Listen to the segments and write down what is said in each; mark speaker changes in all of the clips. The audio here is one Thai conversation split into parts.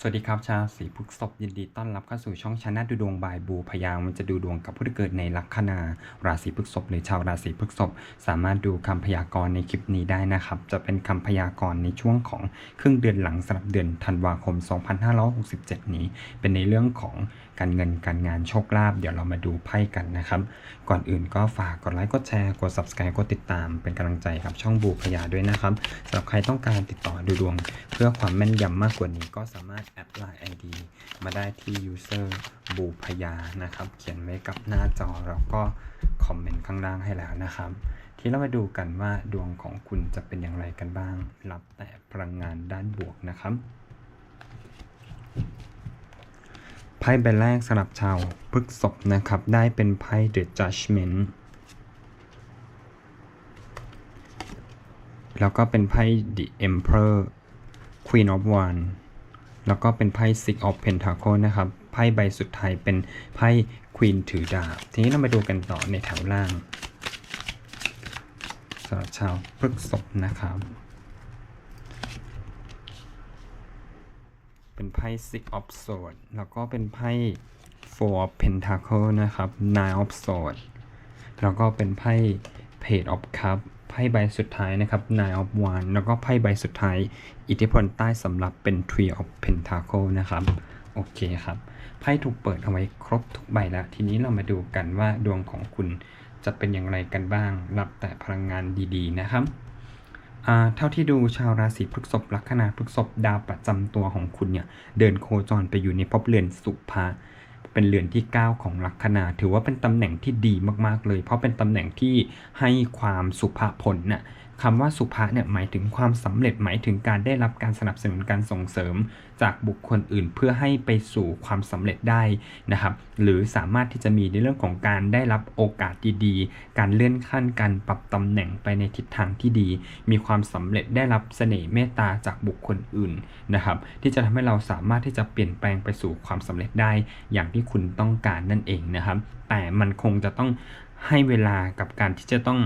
Speaker 1: สวัสดีครับชาวสีพฤกษภยินดีต้อนรับเข้าสู่ช่องชนะดูดวงบายบูพยามันจะดูดวงกับผู้ที่เกิดในลัคนาราศีพฤกษภหรือชาวราศีพฤกษภสามารถดูคำพยากรณ์ในคลิปนี้ได้นะครับ จะเป็นคำพยากรณ์ในช่วงของครึ่งเดือนหลังสำหรับเดือนธันวาคม 2567 นี้ เป็นในเรื่องของ การเงินการงานโชคลาภเดี๋ยวเรามาดูไพ่กันนะครับ ก่อนอื่นก็ฝากกดไลค์กดแชร์กด subscribe กดติดตามเป็นกำลังใจกับช่องบูพยาด้วยนะครับสำหรับใครต้องการติดต่อดูดวง เพื่อความแม่นยำมากกว่านี้ก็สามารถแอดไลน์ ID มาได้ที่ user บูพยานะครับ เขียนไว้กับหน้าจอแล้วก็คอมเมนต์ข้างล่างให้แล้วนะครับที่เรามาดูกันว่าดวงของคุณจะเป็นอย่างไรกันบ้าง รับแต่พลังงานด้านบวกนะครับ ไพ่ใบแรกสำหรับชาวพฤกษภนะครับ ได้เป็นไพ่ The Judgment แล้วก็เป็นไพ่ The Emperor Queen of Wands แล้วก็เป็นไพ่ Six of Pentacles นะครับ ไพ่ใบสุดท้ายเป็นไพ่ Queen ถือดาบ ทีนี้เรามาดูกันต่อในแถวล่างสำหรับชาวพฤกษภนะครับ เป็น ไพ่ Six of Swords แล้วก็เป็นไพ่ Four of Pentacles นะครับ Nine of Swords แล้วก็เป็นไพ่ Page of Cups ไพ่ใบสุดท้ายนะครับ Nine of Wands แล้วก็ไพ่ใบสุดท้าย อิทธิพลใต้สำหรับเป็น Three of Pentacles นะครับ โอเคครับ ไพ่ถูกเปิดเอาไว้ครบทุกใบแล้ว ทีนี้เรามาดูกันว่าดวงของคุณจะเป็นอย่างไรกันบ้าง รับแต่พลังงานดี ๆ นะครับ เท่าที่ดูชาวราศีพฤษภลัคนาพฤษภดาวประจำตัวของคุณเนี่ย เดินโคจรไปอยู่ในภพเรือนสุภาเป็นเรือนที่ 9 ของลัคนา ถือว่าเป็นตำแหน่งที่ดีมากๆเลย เพราะเป็นตำแหน่งที่ให้ความสุภาผลน่ะ คำว่าสุภาเนี่ยหมายถึงความสำเร็จหมายถึงการได้รับการสนับสนุนการส่งเสริม จากบุคคลอื่นเพื่อให้ไปสู่ความสำเร็จได้นะครับ หรือสามารถที่จะมีในเรื่องของการได้รับโอกาสดีๆ การเลื่อนขั้นการปรับตำแหน่งไปในทิศทางที่ดี มีความสำเร็จได้รับเสน่ห์เมตตาจากบุคคลอื่นนะครับ ที่จะทำให้เราสามารถที่จะเปลี่ยนแปลงไปสู่ความสำเร็จได้ อย่างที่คุณต้องการนั่นเองนะครับ แต่มันคงจะต้องให้เวลากับการที่จะต้อง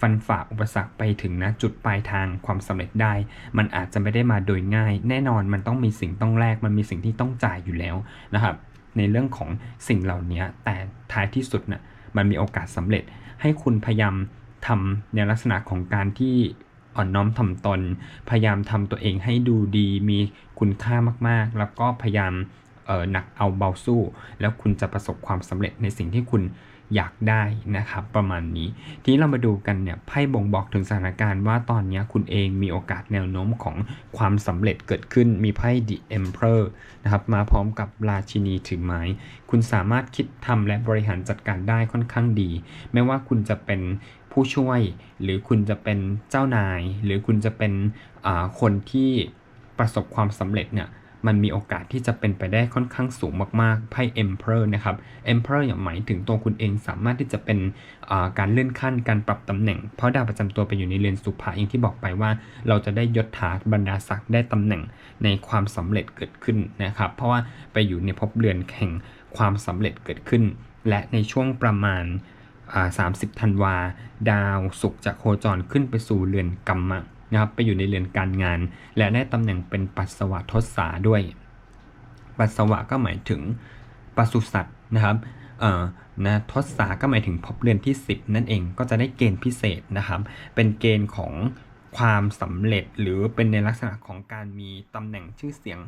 Speaker 1: ฟันฝ่าอุปสรรคไปถึงนะจุดปลายทางความสำเร็จได้ มันอาจจะไม่ได้มาโดยง่าย แน่นอนมันต้องมีสิ่งต้องแลกมันมีสิ่งที่ต้องจ่ายอยู่แล้วนะครับ ในเรื่องของสิ่งเหล่านี้แต่ท้ายที่สุดนะ่ะมันมีโอกาสสำเร็จ ให้คุณพยายามทำในลักษณะของการที่อ่อนน้อมถ่อมตน พยายามทำตัวเองให้ดูดี มีคุณค่ามากๆ แล้วก็พยายามหนักเอาเบาสู้ แล้วคุณจะประสบความสำเร็จในสิ่งที่คุณ อยากได้นะครับ ประมาณนี้ทีนี้เรามาดูกันเนี่ยไพ่บ่งบอกถึงสถานการณ์ว่าตอนนี้คุณเองมีโอกาสแนวโน้มของความสำเร็จเกิดขึ้นมีไพ่ The Emperor นะครับมาพร้อมกับราชินีถือไม้ คุณสามารถคิดทำและบริหารจัดการได้ค่อนข้างดี ไม่ว่าคุณจะเป็นผู้ช่วย หรือคุณจะเป็นเจ้านาย หรือคุณจะเป็นคนที่ประสบความสำเร็จเนี่ย มันมีโอกาสที่จะเป็นไปได้ค่อนข้างสูงมากๆไพ่ Emperor นะครับ Emperor อย่างหมายถึงตัวคุณเองสามารถที่จะเป็นการเลื่อนขั้นการปรับตำแหน่ง เพราะดาวประจำตัวไปอยู่ในเรือนสุภาอย่างที่บอกไปว่า เราจะได้ยศถาบรรดาศักดิ์ได้ตำแหน่งในความสำเร็จเกิดขึ้นนะครับ เพราะว่าไปอยู่ในภพเรือนแห่งความสำเร็จเกิดขึ้น และในช่วงประมาณ 30ธันวา ดาวศุกร์จะโคจรขึ้นไปสู่เรือนกรรมะ นะครับไปอยู่ในเรือนการงาน และได้ตำแหน่งเป็นปัสสาวะทศาด้วย ปัสสาวะก็หมายถึงปศุสัตว์นะครับเอ่อนะทศาก็หมายถึงพบเรือนที่ 10 นั่นเองก็จะได้เกณฑ์พิเศษนะครับ เป็นเกณฑ์ของความสำเร็จหรือเป็นในลักษณะของการมีตำแหน่งชื่อเสียง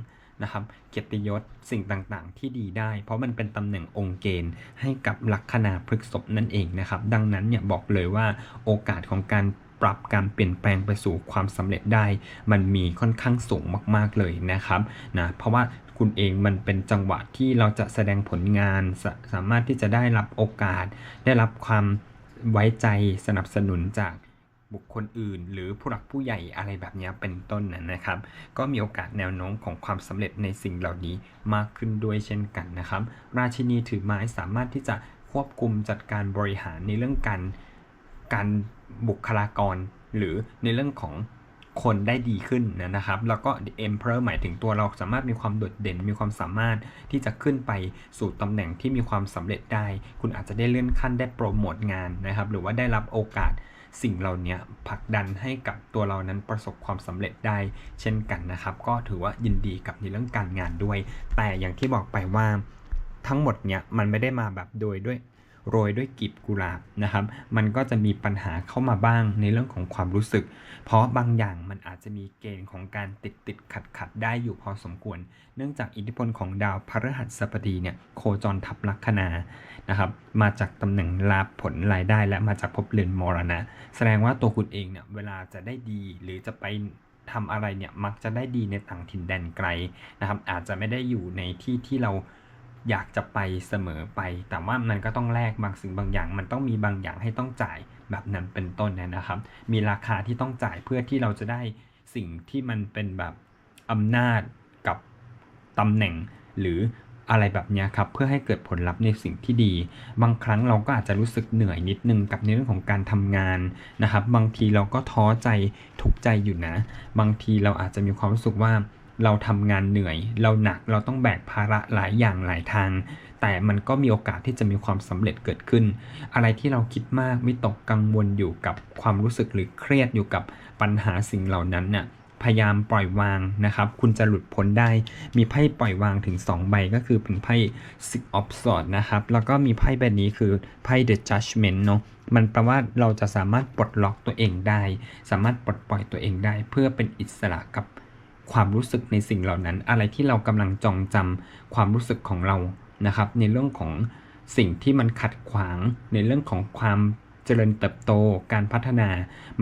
Speaker 1: นะครับ เกียรติยศสิ่งต่างๆ ที่ดีได้ เพราะมันเป็นตำแหน่งองค์เกณฑ์ให้กับลัคนาพฤกษภนั่นเองนะครับ ดังนั้นเนี่ยบอกเลยว่าโอกาสของการ ปรับการเปลี่ยนแปลงไปสู่ความสำเร็จได้ มันมีค่อนข้างสูงมาก ๆเลยนะครับนะเพราะว่าคุณเองมันเป็นจังหวะที่เราจะแสดงผลงานสสามารถที่จะได้รับโอกาส ได้รับความไว้ใจสนับสนุนจากบุคคลอื่น หรือผู้หลักผู้ใหญ่อะไรแบบนี้เป็นต้นนะครับ ก็มีโอกาสแนวโน้มของความสำเร็จในสิ่งเหล่านี้มากขึ้นด้วยเช่นกันนะครับ ราชินีถือไม้สามารถที่จะควบคุมจัดการบริหารในเรื่องการ การบุคลากรหรือในเรื่องของคนได้ดีขึ้นนะครับ แล้วก็ The Emperor หมายถึงตัวเราสามารถมีความโดดเด่น มีความสามารถที่จะขึ้นไปสู่ตำแหน่งที่มีความสำเร็จได้ คุณอาจจะได้เลื่อนขั้นได้โปรโมทงานนะครับ หรือว่าได้รับโอกาสสิ่งเหล่านี้ผลักดันให้กับตัวเรานั้นประสบความสำเร็จได้ เช่นกันนะครับ ก็ถือว่ายินดีกับในเรื่องการงานด้วย แต่อย่างที่บอกไปว่าทั้งหมดเนี่ยมันไม่ได้มาแบบโดยด้วย โรยด้วยกลีบกุหลาบนะครับ มันก็จะมีปัญหาเข้ามาบ้างในเรื่องของความรู้สึก เพราะบางอย่างมันอาจจะมีเกณฑ์ของการติดติดขัดขัดได้อยู่พอสมควร เนื่องจากอิทธิพลของดาวพฤหัสบดีเนี่ยโคจรทับลัคนานะครับมาจากตำแหน่งลาผลรายได้และมาจากภพเรือนมรณะ แสดงว่าตัวคุณเองเนี่ยเวลาจะได้ดีหรือจะไปทำอะไรเนี่ยมักจะได้ดีในต่างถิ่นแดนไกลนะครับอาจจะไม่ได้อยู่ในที่ที่เรา อยากจะไปเสมอไป แต่ว่ามันก็ต้องแลกบางสิ่งบางอย่าง มันต้องมีบางอย่างให้ต้องจ่ายแบบนั้นเป็นต้นเนี่ยนะครับ มีราคาที่ต้องจ่ายเพื่อที่เราจะได้สิ่งที่มันเป็นแบบอำนาจกับตำแหน่งหรืออะไรแบบนี้ครับเพื่อให้เกิดผลลัพธ์ในสิ่งที่ดี บางครั้งเราก็อาจจะรู้สึกเหนื่อยนิดนึงกับในเรื่องของการทำงานนะครับ บางทีเราก็ท้อใจทุกใจอยู่นะ บางทีเราอาจจะมีความรู้สึกว่า เราทำงานเหนื่อย เราหนักเราต้องแบกภาระหลายอย่างหลายทาง แต่มันก็มีโอกาสที่จะมีความสำเร็จเกิดขึ้น อะไรที่เราคิดมากวิตกกังวลอยู่กับความรู้สึกหรือเครียดอยู่กับปัญหาสิ่งเหล่านั้นเนี่ยพยายามปล่อยวางนะครับ คุณจะหลุดพ้นได้ มีไพ่ปล่อยวางถึง 2 ใบก็คือเป็นไพ่ Six of Swords นะครับ แล้วก็มีไพ่ใบนี้คือไพ่ The Judgment เนาะ มันแปลว่าเราจะสามารถปลดล็อกตัวเองได้ สามารถปลดปล่อยตัวเองได้ เพื่อเป็นอิสระกับ ความรู้สึกในสิ่งเหล่านั้น อะไรที่เรากำลังจองจำความรู้สึกของเรานะครับ ในเรื่องของสิ่งที่มันขัดขวางในเรื่องของความเจริญเติบโตการพัฒนา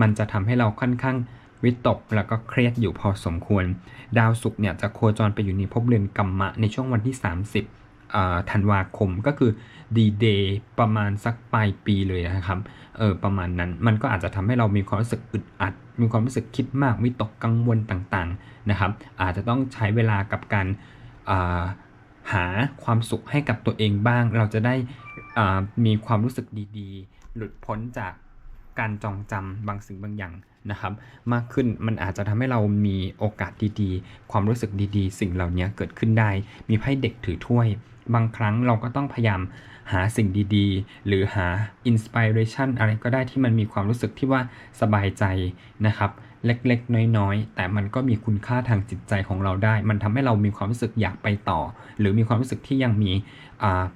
Speaker 1: มันจะทำให้เราค่อนข้างวิตกแล้วก็เครียดอยู่พอสมควร ดาวศุกร์เนี่ยจะโคจรไปอยู่ในภพเรือนกัมมะในช่วงวันที่ 30 ธันวาคมก็คือดีเดย์ประมาณสักปลายปีเลยนะครับเออประมาณนั้นมันก็อาจจะทำให้เรามีความรู้สึกอึดอัด มีความรู้สึกคิดมากวิตกกังวลต่างๆนะครับ อาจจะต้องใช้เวลากับการาหาความสุขให้กับตัวเองบ้าง เราจะได้มีความรู้สึกดีๆ หลุดพ้นจากการจองจำบางสิ่งบางอย่างนะครับ มากขึ้นมันอาจจะทำให้เรามีโอกาสดีๆ ความรู้สึกดีๆ สิ่งเหล่านี้เกิดขึ้นได้ มีไพ่เด็กถือถ้วย บางครั้งเราก็ต้องพยายามหาสิ่งดีๆ หรือหาอินสปิเรชันอะไรก็ได้ที่มันมีความรู้สึกที่ว่าสบายใจนะครับเล็กๆ น้อยๆ แต่มันก็มีคุณค่าทางจิตใจของเราได้ มันทำให้เรามีความรู้สึกอยากไปต่อ หรือมีความรู้สึกที่ยังมี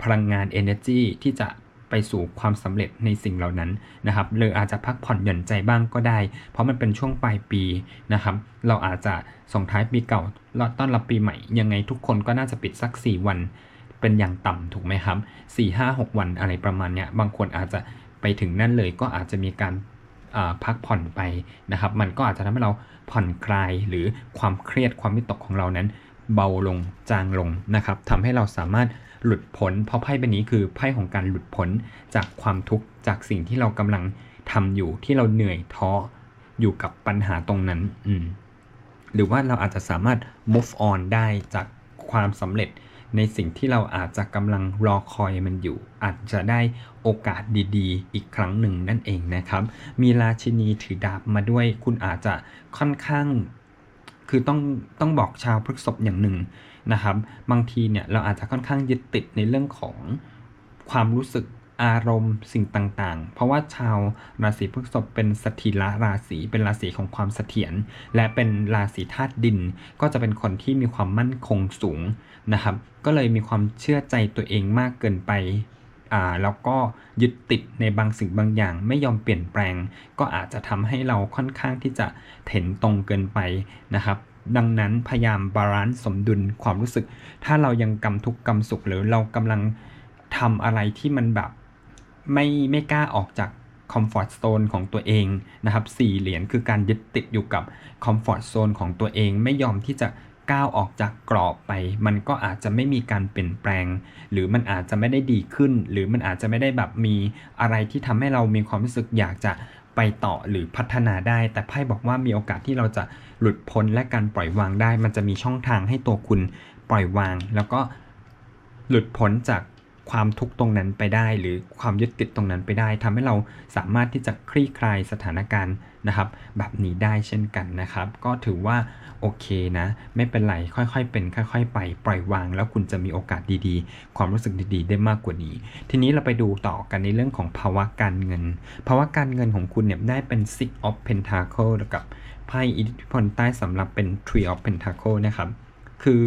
Speaker 1: พลังงาน energy ที่จะไปสู่ความสำเร็จในสิ่งเหล่านั้นนะครับหรืออาจจะพักผ่อนหย่อนใจบ้างก็ได้ เพราะมันเป็นช่วงปลายปีนะครับ เราอาจจะส่งท้ายปีเก่าแล้วต้อนรับปีใหม่ ยังไงทุกคนก็น่าจะปิดสัก 4 วัน เป็นอย่างต่ำถูกไหมครับ 4 5 6 วันอะไรประมาณเนี้ยบางคนอาจจะไปถึงนั่นเลยก็อาจจะมีการพักผ่อนไปนะครับ มันก็อาจจะทำให้เราผ่อนคลายหรือความเครียดความวิตกของเรานั้น เบาลงจางลงนะครับทำให้เราสามารถหลุดพ้นเพราะไพ่ใบนี้คือไพ่ของการหลุดพ้นจากความทุกข์จากสิ่งที่เรากำลังทำอยู่ที่เราเหนื่อยท้ออยู่กับปัญหาตรงนั้นอืมหรือว่าเราอาจจะสามารถ move on ได้จากความสำเร็จ ในสิ่งที่เราอาจจะกำลังรอคอยมันอยู่ อาจจะได้โอกาสดีๆ อีกครั้งหนึ่งนั่นเองนะครับ มีราชินีถือดาบมาด้วย คุณอาจจะค่อนข้าง คือต้องต้องบอกชาวพฤกษบอย่างหนึ่งนะครับ บางทีเนี่ยเราอาจจะค่อนข้างยึดติดในเรื่องของความรู้สึก อารมณ์สิ่งต่างๆ เพราะว่าชาวราศีพฤษภเป็นสถิระราศีเป็นราศีของความเสถียรและเป็นราศีธาตุดิน ก็จะเป็นคนที่มีความมั่นคงสูงนะครับ ก็เลยมีความเชื่อใจตัวเองมากเกินไปอ่าแล้วก็ยึดติดในบางสิ่งบางอย่าง ไม่ยอมเปลี่ยนแปลง ก็อาจจะทำให้เราค่อนข้างที่จะเถนตรงเกินไปนะครับดังนั้นพยายามบาลานซ์สมดุลความรู้สึก ถ้าเรายังกำทุกข์กำสุขหรือเรากำลังทำอะไรที่มันแบบ ไม่ไม่กล้าออกจากคอมฟอร์ z โซนของตัวเองนะครับสี่เหรียญคือการยึดติดอยู่กับคอมฟอร์ z โซนของตัวเองไม่ยอมที่จะก้าวออกจากกรอบไป มันก็อาจจะไม่มีการเปลี่ยนแปลง หรือมันอาจจะไม่ได้ดีขึ้น หรือมันอาจจะไม่ได้แบบมีอะไรที่ทำให้เรามีความรู้สึกอยากจะไปต่อหรือพัฒนาได้ แต่ไพ่บอกว่ามีโอกาสที่เราจะหลุดพ้นและการปล่อยวางได้ มันจะมีช่องทางให้ตัวคุณปล่อยวาง แล้วก็หลุดพ้นจาก ความทุกข์ตรงนั้นไปได้ หรือความยึดติดตรงนั้นไปได้ทำให้เราสามารถที่จะคลี่คลายสถานการณ์นะครับ แบบนี้ได้เช่นกันนะครับ ก็ถือว่าโอเคนะ ไม่เป็นไรค่อยๆ เป็นค่อยๆ ไปปล่อยวาง แล้วคุณจะมีโอกาสดีๆ ความรู้สึกดีๆ ได้มากกว่านี้ ทีนี้เราไปดูต่อกันในเรื่องของภาวะการเงิน ภาวะการเงินของคุณเนี่ยได้เป็น Six of Pentacle กับไพ่อิทธิพลใต้สำหรับเป็น Three of Pentacle นะครับคือ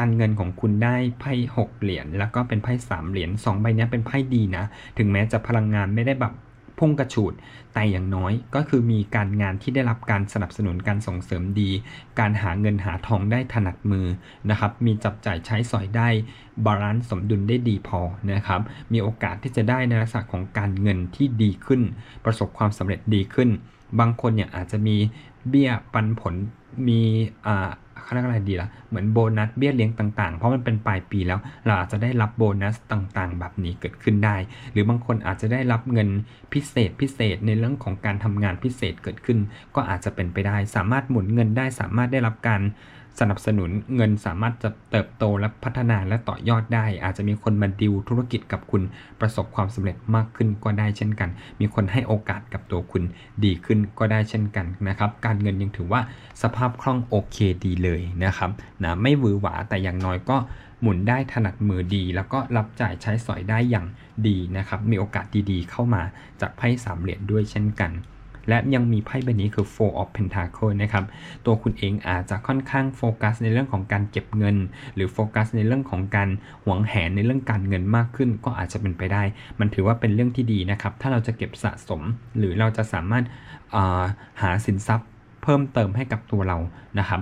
Speaker 1: การเงินของคุณได้ไพ่หกเหรียญแล้วก็เป็นไพ่สามเหรียญสองใบนี้เป็นไพ่ดีนะ ถึงแม้จะพลังงานไม่ได้แบบพุ่งกระฉูด แต่อย่างน้อยก็คือมีการงานที่ได้รับการสนับสนุนการส่งเสริมดี การหาเงินหาทองได้ถนัดมือนะครับ มีจับจ่ายใช้สอยได้บาลานซ์สมดุลได้ดีพอนะครับ มีโอกาสที่จะได้ในลักษณะของการเงินที่ดีขึ้น ประสบความสำเร็จดีขึ้น บางคนเนี่ยอาจจะมีเบี้ยปันผลมีอ่า เขาเรียกอะไรดีละ่ะเหมือนโบนัสเบี้ยเลี้ยงต่างๆ เพราะมันเป็นปลายปีแล้ว เราอาจจะได้รับโบนัสต่างๆ แบบนี้เกิดขึ้นได้ หรือบางคนอาจจะได้รับเงินพิเศษพิเศษในเรื่องของการทำงานพิเศษเกิดขึ้น ก็อาจจะเป็นไปได้ สามารถหมุนเงินได้สามารถได้รับการ สนับสนุนเงินสามารถจะเติบโตและพัฒนาและต่อยอดได้ อาจจะมีคนมาดิวธุรกิจกับคุณประสบความสำเร็จมากขึ้นก็ได้เช่นกัน มีคนให้โอกาสกับตัวคุณดีขึ้นก็ได้เช่นกันนะครับ การเงินยังถือว่าสภาพคล่องโอเคดีเลยนะครับนะไม่วือหวาแต่อย่างน้อยก็หมุนได้ถนัดมือดี แล้วก็รับจ่ายใช้สอยได้อย่างดีนะครับ มีโอกาสดีๆ เข้ามาจากไพ่สามเหรียญด้วยเช่นกัน และยังมีไพ่ใบนี้คือ Four of Pentacle นะครับ ตัวคุณเองอาจจะค่อนข้างโฟกัสในเรื่องของการเก็บเงิน หรือโฟกัสในเรื่องของการหวงแหนในเรื่องการเงินมากขึ้น ก็อาจจะเป็นไปได้ มันถือว่าเป็นเรื่องที่ดีนะครับ ถ้าเราจะเก็บสะสม หรือเราจะสามารถาหาสินทรัพย์เพิ่มเติมให้กับตัวเรานะครับ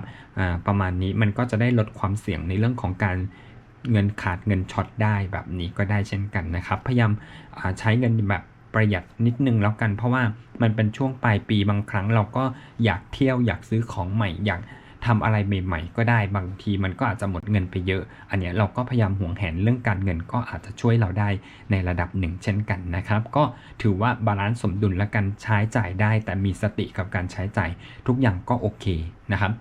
Speaker 1: ประมาณนี้มันก็จะได้ลดความเสี่ยงในเรื่องของการเงินขาดเงินช็อตได้แบบนี้ก็ได้เช่นกันนะครับ พยายามใช้เงินแบบ ประหยัดนิดนึงแล้วกัน เพราะว่ามันเป็นช่วงปลายปีบางครั้งเราก็อยากเที่ยวอยากซื้อของใหม่อยากทำอะไรใหม่ๆ ก็ได้บางทีมันก็อาจจะหมดเงินไปเยอะ อันนี้เราก็พยายามห่วงแหนเรื่องการเงินก็อาจจะช่วยเราได้ในระดับหนึ่งเช่นกันนะครับ ก็ถือว่าบาลานซ์สมดุลและการใช้จ่ายได้ แต่มีสติกับการใช้จ่ายทุกอย่างก็โอเคนะครับ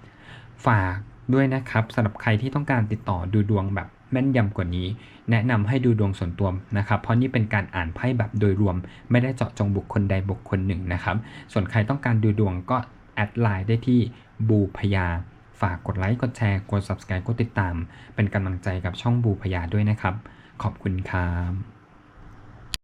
Speaker 1: ฝากด้วยนะครับสำหรับใครที่ต้องการติดต่อดูดวงแบบ แม่นยำกว่านี้ แนะนำให้ดูดวงส่วนตัวนะครับ เพราะนี่เป็นการอ่านไพ่แบบโดยรวม ไม่ได้เจาะจงบุคคลใดบุคคลหนึ่งนะครับ ส่วนใครต้องการดูดวงก็แอดไลน์ได้ที่บูพยาฝากกดไลค์ กดแชร์ กด subscribe กดติดตาม เป็นกำลังใจกับช่องบูพยาด้วยนะครับ ขอบคุณครับ